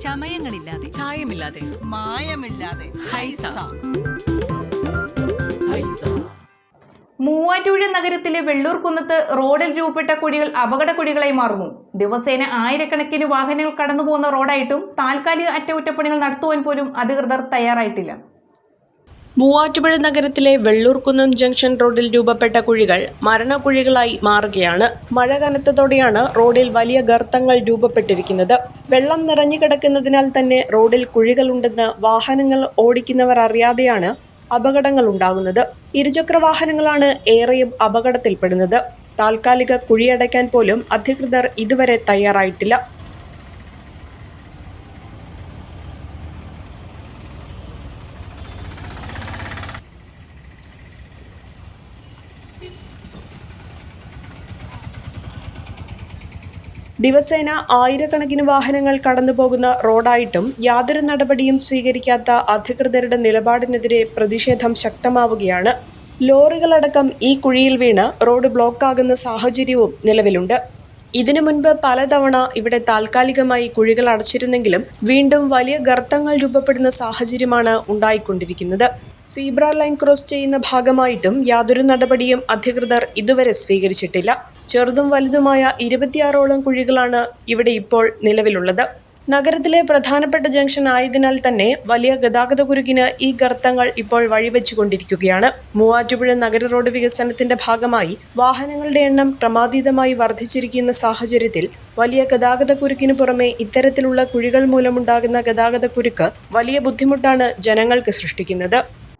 ചമയങ്ങളില്ലാതെ. ചായമില്ലാതെ. മായമില്ലാതെ. ഹൈസ. മൂവാറ്റുപുഴ നഗരത്തിലെ വെള്ളൂർകുന്നത്ത് റോഡിൽ രൂപപ്പെട്ട കുഴികൾ അപകട കുഴികളായി മാറുന്നു. ദിവസേന ആയിരക്കണക്കിന് വാഹനങ്ങൾ കടന്നുപോകുന്ന റോഡായിട്ടും താൽക്കാലിക അറ്റകുറ്റപ്പണികൾ നടത്തുവാൻ പോലും അധികൃതർ തയ്യാറായിട്ടില്ല. മൂവാറ്റുപുഴ നഗരത്തിലെ വെള്ളൂർക്കുന്നം ജംഗ്ഷൻ റോഡിൽ രൂപപ്പെട്ട കുഴികൾ മരണക്കുഴികളായി മാറുകയാണ്. മഴ കനത്തതോടെയാണ് റോഡിൽ വലിയ ഗർത്തങ്ങൾ രൂപപ്പെട്ടിരിക്കുന്നത്. വെള്ളം നിറഞ്ഞുകിടക്കുന്നതിനാൽ തന്നെ റോഡിൽ കുഴികളുണ്ടെന്ന് വാഹനങ്ങൾ ഓടിക്കുന്നവർ അറിയാതെയാണ് അപകടങ്ങൾ ഉണ്ടാകുന്നത്. ഇരുചക്ര വാഹനങ്ങളാണ് ഏറെയും അപകടത്തിൽപ്പെടുന്നത്. താൽക്കാലിക കുഴിയടയ്ക്കാൻ പോലും അധികൃതർ ഇതുവരെ തയ്യാറായിട്ടില്ല. ദിവസേന ആയിരക്കണക്കിന് വാഹനങ്ങൾ കടന്നുപോകുന്ന റോഡായിട്ടും യാതൊരു നടപടിയും സ്വീകരിക്കാത്ത അധികൃതരുടെ നിലപാടിനെതിരെ പ്രതിഷേധം ശക്തമാവുകയാണ്. ലോറികളടക്കം ഈ കുഴിയിൽ വീണ് റോഡ് ബ്ലോക്കാകുന്ന സാഹചര്യവും നിലവിലുണ്ട്. ഇതിനു മുൻപ് പലതവണ ഇവിടെ താൽക്കാലികമായി കുഴികൾ അടച്ചിരുന്നെങ്കിലും വീണ്ടും വലിയ ഗർത്തങ്ങൾ രൂപപ്പെടുന്ന സാഹചര്യമാണ് ഉണ്ടായിക്കൊണ്ടിരിക്കുന്നത്. സീബ്ര ലൈൻ ക്രോസ് ചെയ്യുന്ന ഭാഗമായിട്ടും യാതൊരു നടപടിയും അധികൃതർ ഇതുവരെ സ്വീകരിച്ചിട്ടില്ല. ചെറുതും വലുതുമായ ഇരുപത്തിയാറോളം കുഴികളാണ് ഇവിടെ ഇപ്പോൾ നിലവിലുള്ളത്. നഗരത്തിലെ പ്രധാനപ്പെട്ട ജംഗ്ഷൻ ആയതിനാൽ തന്നെ വലിയ ഗതാഗത കുരുക്കിന് ഈ ഗർത്തങ്ങൾ ഇപ്പോൾ വഴിവെച്ചുകൊണ്ടിരിക്കുകയാണ്. മൂവാറ്റുപുഴ നഗര റോഡ് വികസനത്തിന്റെ ഭാഗമായി വാഹനങ്ങളുടെ എണ്ണം ക്രമാതീതമായി വർദ്ധിച്ചിരിക്കുന്ന സാഹചര്യത്തിൽ വലിയ ഗതാഗത കുരുക്കിനു പുറമെ ഇത്തരത്തിലുള്ള കുഴികൾ മൂലമുണ്ടാകുന്ന ഗതാഗത കുരുക്ക് വലിയ ബുദ്ധിമുട്ടാണ് ജനങ്ങൾക്ക് സൃഷ്ടിക്കുന്നത്.